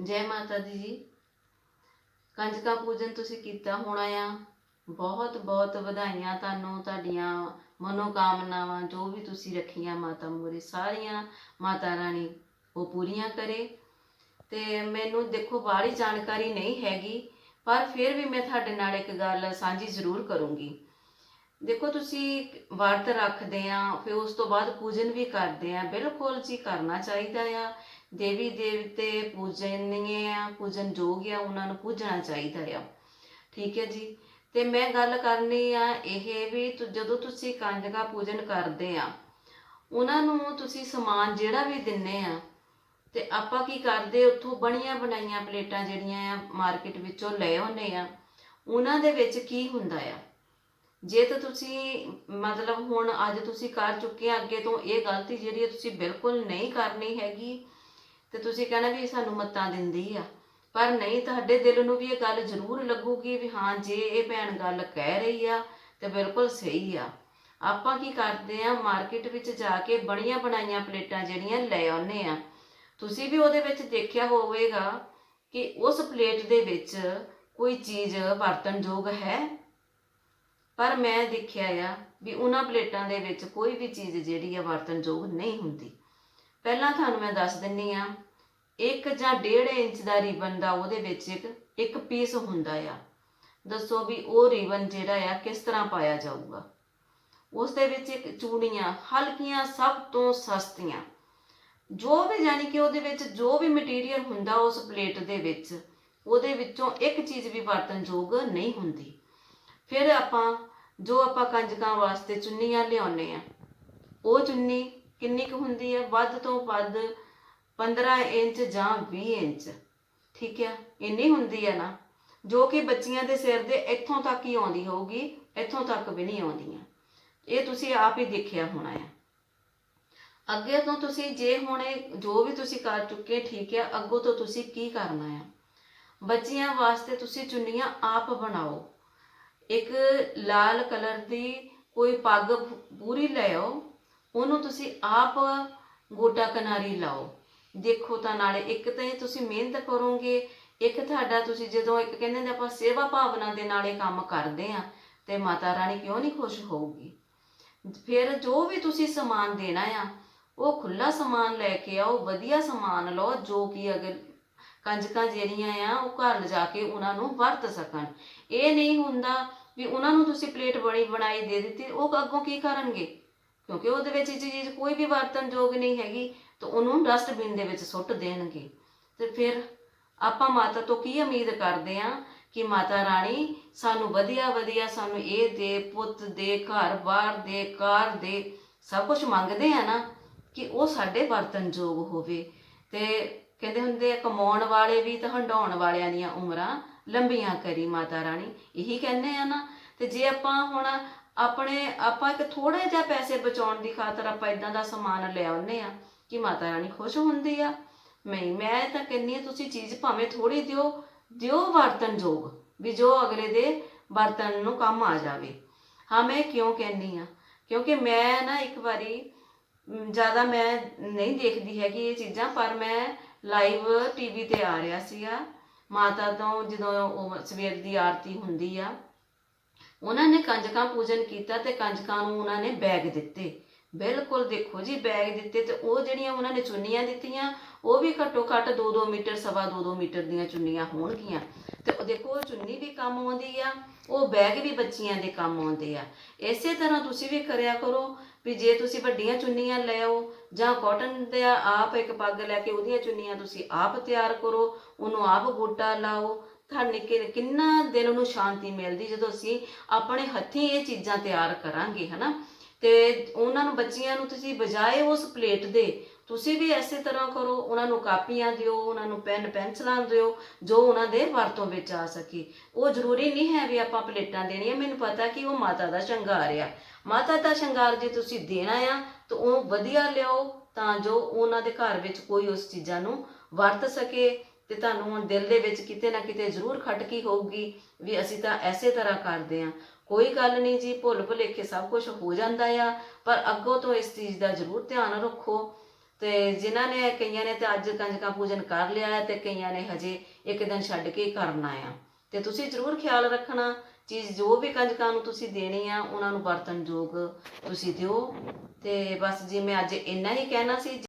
ਜੈ ਮਾਤਾ ਦੀ ਜੀ। ਕੰਜਕਾ ਪੂਜਨ ਤੁਸੀਂ ਕੀਤਾ ਹੋਣਾ ਆ ਬਹੁਤ ਬਹੁਤ ਵਧਾਈਆਂ ਤੁਹਾਨੂੰ, ਤੁਹਾਡੀਆਂ ਮਨੋਕਾਮਨਾਵਾਂ, ਜੋ ਵੀ ਤੁਸੀਂ ਰੱਖੀਆਂ ਮਾਤਾ ਮੂਰੇ ਸਾਰੀਆਂ ਮਾਤਾ ਰਾਣੀ ਉਹ ਪੂਰੀਆਂ ਕਰੇ। ਤੇ ਮੈਨੂੰ ਦੇਖੋ, ਬਾਹਲੀ ਜਾਣਕਾਰੀ ਨਹੀਂ ਹੈਗੀ, ਪਰ ਫਿਰ ਵੀ ਮੈਂ ਤੁਹਾਡੇ ਨਾਲ ਇੱਕ ਗੱਲ ਸਾਂਝੀ ਜ਼ਰੂਰ ਕਰੂੰਗੀ। ਦੇਖੋ, ਤੁਸੀਂ ਵਰਤ ਰੱਖਦੇ ਆ, ਫਿਰ ਉਸ ਤੋਂ ਬਾਅਦ ਪੂਜਨ ਵੀ ਕਰਦੇ ਆ, ਬਿਲਕੁਲ ਜੀ ਕਰਨਾ ਚਾਹੀਦਾ ਆ। ਦੇਵੀ ਦੇਵਤੇ ਪੂਜਨੀਏ ਆ, ਪੂਜਨ ਯੋਗ ਆ, ਉਹਨਾਂ ਨੂੰ ਪੂਜਣਾ ਚਾਹੀਦਾ ਆ। ਠੀਕ ਹੈ ਜੀ? ਤੇ ਮੈਂ ਗੱਲ ਕਰਨੀ ਆ ਇਹ ਵੀ ਜਦੋਂ ਤੁਸੀਂ ਕੰਜਕਾ ਪੂਜਨ ਕਰਦੇ ਆ, ਉਹਨਾਂ ਨੂੰ ਤੁਸੀਂ ਸਮਾਨ ਜਿਹੜਾ ਵੀ ਦਿੰਨੇ ਆ, ਤੇ ਆਪਾਂ ਕੀ ਕਰਦੇ, ਉੱਥੋਂ ਬਣੀਆਂ ਬਣਾਈਆਂ ਪਲੇਟਾਂ ਜਿਹੜੀਆਂ ਆ ਮਾਰਕੀਟ ਵਿੱਚੋਂ ਲੈ ਆਉਂਦੇ ਆ, ਉਹਨਾਂ ਦੇ ਵਿੱਚ ਕੀ ਹੁੰਦਾ ਆ? ਜੇ ਤਾਂ ਤੁਸੀਂ ਮਤਲਬ ਹੁਣ ਅੱਜ ਤੁਸੀਂ ਕਰ ਚੁੱਕੇ ਆ, ਅੱਗੇ ਤੋਂ ਇਹ ਗਲਤੀ ਜਿਹੜੀ ਹੈ ਤੁਸੀਂ ਬਿਲਕੁਲ ਨਹੀਂ ਕਰਨੀ ਹੈਗੀ ਤੇ ਤੁਸੀਂ ਕਹਿਣਾ ਵੀ ਇਹ ਸਾਨੂੰ ਮੱਤਾਂ ਦਿੰਦੀ ਆ। ਪਰ ਨਹੀਂ, ਤੁਹਾਡੇ ਦਿਲ ਨੂੰ ਵੀ ਇਹ ਗੱਲ ਜ਼ਰੂਰ ਲੱਗੂਗੀ ਵੀ ਹਾਂ, ਜੇ ਇਹ ਭੈਣ ਗੱਲ ਕਹਿ ਰਹੀ ਆ, ਤੇ ਬਿਲਕੁਲ ਸਹੀ ਆ। ਆਪਾਂ ਕੀ ਕਰਦੇ ਆ, ਮਾਰਕੀਟ ਵਿੱਚ ਜਾ ਕੇ ਬਣੀਆਂ ਬਣਾਈਆਂ ਪਲੇਟਾਂ ਜਿਹੜੀਆਂ ਲੈ ਆਉਂਦੇ ਆ। ਤੁਸੀਂ ਵੀ ਉਹਦੇ ਵਿੱਚ ਦੇਖਿਆ ਹੋਵੇਗਾ ਕਿ ਉਸ ਪਲੇਟ ਦੇ ਵਿੱਚ ਕੋਈ ਚੀਜ਼ ਵਰਤਣਯੋਗ ਹੈ? ਪਰ ਮੈਂ ਦੇਖਿਆ ਆ ਵੀ ਉਹਨਾਂ ਪਲੇਟਾਂ ਦੇ ਵਿੱਚ ਕੋਈ ਵੀ ਚੀਜ਼ ਜਿਹੜੀ ਆ ਵਰਤਣਯੋਗ ਨਹੀਂ ਹੁੰਦੀ। ਪਹਿਲਾਂ ਤੁਹਾਨੂੰ ਮੈਂ ਦੱਸ ਦਿੰਨੀ ਆ, ਇੱਕ ਜਾਂ ਡੇਢ ਇੰਚ ਦਾ ਰਿਬਨ ਦਾ ਉਹਦੇ ਵਿੱਚ ਇੱਕ ਇੱਕ ਪੀਸ ਹੁੰਦਾ ਆ। ਦੱਸੋ ਵੀ ਉਹ ਰਿਬਨ ਜਿਹੜਾ ਆ, ਕਿਸ ਤਰ੍ਹਾਂ ਪਾਇਆ ਜਾਊਗਾ? ਉਸ ਦੇ ਵਿੱਚ ਇੱਕ ਚੂੜੀਆਂ, ਹਲਕੀਆਂ, ਸਭ ਤੋਂ ਸਸਤੀਆਂ। ਜੋ ਵੀ ਯਾਨੀ ਕਿ ਉਹਦੇ ਵਿੱਚ ਜੋ ਵੀ ਮਟੀਰੀਅਲ ਹੁੰਦਾ ਉਸ ਪਲੇਟ ਦੇ ਵਿੱਚ, ਉਹਦੇ ਵਿੱਚੋਂ ਇੱਕ ਚੀਜ਼ ਵੀ ਵਰਤਨਯੋਗ ਨਹੀਂ ਹੁੰਦੀ। ਫਿਰ ਆਪਾਂ ਜੋ ਆਪਾਂ ਕੰਜਕਾਂ ਵਾਸਤੇ ਚੁੰਨੀਆਂ ਲਿਆਉਨੇ ਆ, ਉਹ ਚੁੰਨੀ ਕਿੰਨੀ ਕੁ ਹੁੰਦੀ ਹੈ? ਵੱਧ ਤੋਂ ਵੱਧ 15 ਇੰਚ ਜਾਂ 20 ਇੰਚ। ਠੀਕ ਹੈ? ਇੰਨੀ ਹੁੰਦੀ ਹੈ ਨਾ। ਜੋ ਕਿ ਬੱਚੀਆਂ ਦੇ ਸਿਰ ਦੇ ਇੱਥੋਂ ਤੱਕ ਹੀ ਆਉਂਦੀ ਹੋਊਗੀ, ਇੱਥੋਂ ਤੱਕ ਵੀ ਨਹੀਂ ਆਉਂਦੀਆਂ। ਇਹ ਤੁਸੀਂ ਆਪ ਹੀ ਦੇਖਿਆ ਹੋਣਾ ਹੈ। ਅੱਗੇ ਤੋਂ ਤੁਸੀਂ ਜੇ ਹੁਣ ਜੋ ਵੀ ਤੁਸੀਂ ਕਰ ਚੁੱਕੇ, ਠੀਕ ਹੈ, ਅੱਗੋਂ ਤੋਂ ਤੁਸੀਂ ਕੀ ਕਰਨਾ ਹੈ? ਬੱਚੀਆਂ ਵਾਸਤੇ ਤੁਸੀਂ ਚੁੰਨੀਆਂ ਆਪ ਬਣਾਓ। ਇੱਕ ਲਾਲ ਕਲਰ ਦੀ ਕੋਈ ਪੱਗ ਪੂਰੀ ਲੈ ਆਓ। ਉਹਨੂੰ ਤੁਸੀਂ ਆਪ ਗੋਟਾ ਕਿਨਾਰੀ ਲਾਓ। ਦੇਖੋ ਤਾਂ ਨਾਲੇ ਇੱਕ ਤਾਂ ਇਹ ਤੁਸੀਂ ਮਿਹਨਤ ਕਰੋਗੇ, ਇੱਕ ਤੁਹਾਡਾ ਤੁਸੀਂ ਜਦੋਂ ਇੱਕ ਕਹਿੰਦੇ ਨੇ ਆਪਾਂ ਸੇਵਾ ਭਾਵਨਾ ਦੇ ਨਾਲ ਕੰਮ ਕਰਦੇ ਆ ਤੇ ਮਾਤਾ ਰਾਣੀ ਕਿਉਂ ਨਹੀਂ ਖੁਸ਼ ਹੋਊਗੀ? ਫਿਰ ਜੋ ਵੀ ਤੁਸੀਂ ਸਮਾਨ ਦੇਣਾ ਆ, ਉਹ ਖੁੱਲਾ ਸਮਾਨ ਲੈ ਕੇ ਆਓ, ਵਧੀਆ ਸਮਾਨ ਲਓ, ਜੋ ਕਿ ਅਗਰ ਕੰਜਕਾਂ ਜਿਹੜੀਆਂ ਆ, ਉਹ ਘਰ ਲਿਜਾ ਕੇ ਉਹਨਾਂ ਨੂੰ ਵਰਤ ਸਕਣ। ਇਹ ਨਹੀਂ ਹੁੰਦਾ ਵੀ ਉਹਨਾਂ ਨੂੰ ਤੁਸੀਂ ਪਲੇਟ ਬਣੀ ਬਣਾਈ ਦੇ ਦਿੱਤੀ, ਉਹ ਅੱਗੋਂ ਕੀ ਕਰਨਗੇ? ਕਿਉਂਕਿ ਉਹਦੇ ਵਿੱਚ ਚੀਜ਼ ਕੋਈ ਵੀ ਵਰਤਨਯੋਗ ਨਹੀਂ ਹੈਗੀ, ਤਾਂ ਉਹਨੂੰ ਡਸਟਬਿਨ ਦੇ ਵਿੱਚ ਸੁੱਟ ਦੇਣਗੇ। ਤੇ ਫਿਰ ਆਪਾਂ ਮਾਤਾ ਤੋਂ ਕੀ ਉਮੀਦ ਕਰਦੇ ਆ ਕਿ ਮਾਤਾ ਰਾਣੀ ਸਾਨੂੰ ਵਧੀਆ ਵਧੀਆ ਸਾਨੂੰ ਇਹ ਦੇ, ਪੁੱਤ ਦੇ, ਘਰ ਬਾਰ ਦੇ, ਕਾਰ ਦੇ ਸਭ ਕੁਝ ਮੰਗਦੇ ਆ ਨਾ, ਕਿ ਉਹ ਸਾਡੇ ਵਰਤਨਯੋਗ ਹੋਵੇ। ਤੇ ਕਹਿੰਦੇ ਹੁੰਦੇ ਆ, ਕਮਾਉਣ ਵਾਲੇ ਵੀ ਤੇ ਹੰਡਾਉਣ ਵਾਲਿਆਂ ਦੀਆਂ ਉਮਰਾਂ ਲੰਬੀਆਂ ਕਰੀ ਮਾਤਾ ਰਾਣੀ। ਇਹੀ ਕਹਿੰਦੇ ਆ ਨਾ। ਤੇ ਜੇ ਆਪਾਂ ਹੁਣ ਆਪਣੇ, ਆਪਾਂ ਇੱਕ ਥੋੜੇ ਜਿਹਾ ਪੈਸੇ ਬਚਾਉਣ ਦੀ ਖਾਤਰ ਆਪਾਂ ਇਦਾਂ ਦਾ ਸਮਾਨ ਲੈ ਆਉਂਦੇ ਆ ਕਿ ਮਾਤਾ ਰਾਣੀ ਖੁਸ਼ ਹੁੰਦੀ ਆ। ਨਹੀਂ, ਮੈਂ ਤਾਂ ਕਹਿੰਨੀ ਆ ਤੁਸੀਂ ਚੀਜ਼ ਭਾਵੇਂ ਥੋੜੀ ਦਿਓ ਦਿਓ ਵਰਤਨਯੋਗ ਵੀ ਜੋ ਅਗਲੇ ਦੇ ਵਰਤਨ ਨੂੰ ਕੰਮ ਆ ਜਾਵੇ। ਹਾਂ, ਮੈਂ ਕਿਉਂ ਕਹਿੰਨੀ ਆ ਕਿਉਂਕਿ ਮੈਂ ਨਾ ਇੱਕ ਵਾਰੀ ਜ਼ਿਆਦਾ ਮੈਂ ਨਹੀਂ ਦੇਖਦੀ ਹੈਗੀ ਇਹ ਚੀਜ਼ਾਂ, ਪਰ ਮੈਂ ਲਾਈਵ ਟੀਵੀ ਤੇ ਆ ਰਿਹਾ ਸੀਗਾ। ਮਾਤਾ ਤੋਂ ਜਦੋਂ ਸਵੇਰ ਦੀ ਆਰਤੀ ਹੁੰਦੀ ਆ ਉਹਨਾਂ ਨੇ ਕੰਜਕਾਂ ਪੂਜਨ ਕੀਤਾ ਤੇ ਕੰਜਕਾਂ ਨੂੰ ਉਹਨਾਂ ਨੇ ਬੈਗ ਦਿੱਤੇ। ਬਿਲਕੁਲ ਦੇਖੋ ਜੀ, ਬੈਗ ਦਿੱਤੇ ਤੇ ਉਹ ਜਿਹੜੀਆਂ ਉਹਨਾਂ ਨੇ ਚੁੰਨੀਆਂ ਦਿੱਤੀਆਂ, ਉਹ ਵੀ ਘੱਟੋ ਘੱਟ 2-2 ਮੀਟਰ, ਸਵਾ 2-2 ਮੀਟਰ ਦੀਆਂ ਚੁੰਨੀਆਂ ਹੋਣਗੀਆਂ। ਤੇ ਉਹ ਦੇਖੋ, ਉਹ ਚੁੰਨੀ ਵੀ ਕੰਮ ਆਉਂਦੀ ਆ, ਉਹ ਬੈਗ ਵੀ ਬੱਚੀਆਂ ਦੇ ਕੰਮ ਆਉਂਦੇ ਆ। ਇਸੇ ਤਰ੍ਹਾਂ ਤੁਸੀਂ ਵੀ ਕਰਿਆ ਕਰੋ ਵੀ ਜੇ ਤੁਸੀਂ ਵੱਡੀਆਂ ਚੁੰਨੀਆਂ ਲੈ ਜਾਂ ਕਾਟਨ ਦੇ ਆਪ ਇੱਕ ਪੱਗ ਲੈ ਕੇ ਉਹਦੀਆਂ ਚੁੰਨੀਆਂ ਤੁਸੀਂ ਆਪ ਤਿਆਰ ਕਰੋ, ਉਹਨੂੰ ਆਪ ਗੋਟਾ ਲਾਓ ਤੁਹਾਨੂੰ ਕਿ- ਕਿੰਨਾ ਦਿਲ ਨੂੰ ਸ਼ਾਂਤੀ ਮਿਲਦੀ ਜਦੋਂ ਅਸੀਂ ਆਪਣੇ ਹੱਥੀਂ ਇਹ ਚੀਜ਼ਾਂ ਤਿਆਰ ਕਰਾਂਗੇ, ਹਨਾ? ਤੇ ਉਹਨਾਂ ਨੂੰ ਬੱਚੀਆਂ ਨੂੰ ਤੁਸੀਂ ਬਜਾਏ ਉਸ ਪਲੇਟ ਦੇ ਤੁਸੀਂ ਵੀ ਐਸੇ ਤਰ੍ਹਾਂ ਕਰੋ, ਉਹਨਾਂ ਨੂੰ ਕਾਪੀਆਂ ਦਿਓ, ਉਹਨਾਂ ਨੂੰ ਪੈਨ ਪੈਨਸਲਾਂ ਦਿਓ, ਜੋ ਉਹਨਾਂ ਦੇ ਵਰਤੋਂ ਵਿੱਚ ਆ ਸਕੇ। ਉਹ ਜ਼ਰੂਰੀ ਨਹੀਂ ਹੈ ਵੀ ਆਪਾਂ ਪਲੇਟਾਂ ਦੇਣੀਆਂ, ਮੈਨੂੰ ਪਤਾ ਕਿ ਉਹ ਮਾਤਾ ਦਾ ਸ਼ਿੰਗਾਰ ਆ। ਮਾਤਾ ਦਾ ਸ਼ਿੰਗਾਰ ਜੇ ਤੁਸੀਂ ਦੇਣਾ ਆ, ਤਾਂ ਉਹ ਵਧੀਆ ਲਿਆਓ ਤਾਂ ਜੋ ਉਹਨਾਂ ਦੇ ਘਰ ਵਿੱਚ ਕੋਈ ਉਸ ਚੀਜ਼ਾਂ ਨੂੰ ਵਰਤ ਸਕੇ। ਤੇ ਤੁਹਾਨੂੰ ਹੁਣ ਦਿਲ ਦੇ ਵਿੱਚ ਕਿਤੇ ਨਾ ਕਿਤੇ ਜ਼ਰੂਰ ਖਟਕੀ ਹੋਊਗੀ ਵੀ ਅਸੀਂ ਤਾਂ ਐਸੇ ਤਰ੍ਹਾਂ ਕਰਦੇ ਆਂ ਕੋਈ ਗੱਲ ਨਹੀਂ ਜੀ, ਭੁੱਲ ਭੁਲੇਖੇ ਸਭ ਕੁਝ ਹੋ ਜਾਂਦਾ ਆ, ਪਰ ਅੱਗੋਂ ਤੋਂ ਇਸ ਚੀਜ਼ ਦਾ ਜ਼ਰੂਰ ਧਿਆਨ ਰੱਖੋ। ਤੇ ਜਿਨ੍ਹਾਂ ਨੇ, ਕਈਆਂ ਨੇ ਤੇ ਅੱਜ ਕੰਜਕਾਂ ਪੂਜਨ ਕਰ ਲਿਆ ਹੈ ਤੇ ਕਈਆਂ ਨੇ ਹਜੇ ਇੱਕ ਦਿਨ ਛੱਡ ਕੇ ਕਰਨਾ ਆ। ਤੇ ਤੁਸੀਂ ਜ਼ਰੂਰ ਖਿਆਲ ਰੱਖਣਾ, ਚੀਜ਼ ਜੋ ਵੀ ਕੰਜਕਾਂ ਨੂੰ ਤੁਸੀਂ ਦੇਣੀ ਆ, ਉਹਨਾਂ ਨੂੰ ਬਰਤਨ ਯੋਗ ਤੁਸੀਂ ਦਿਓ। ਤੇ ਬਸ ਜੀ, ਮੈਂ ਅੱਜ ਇੰਨਾ ਹੀ ਕਹਿਣਾ ਸੀ।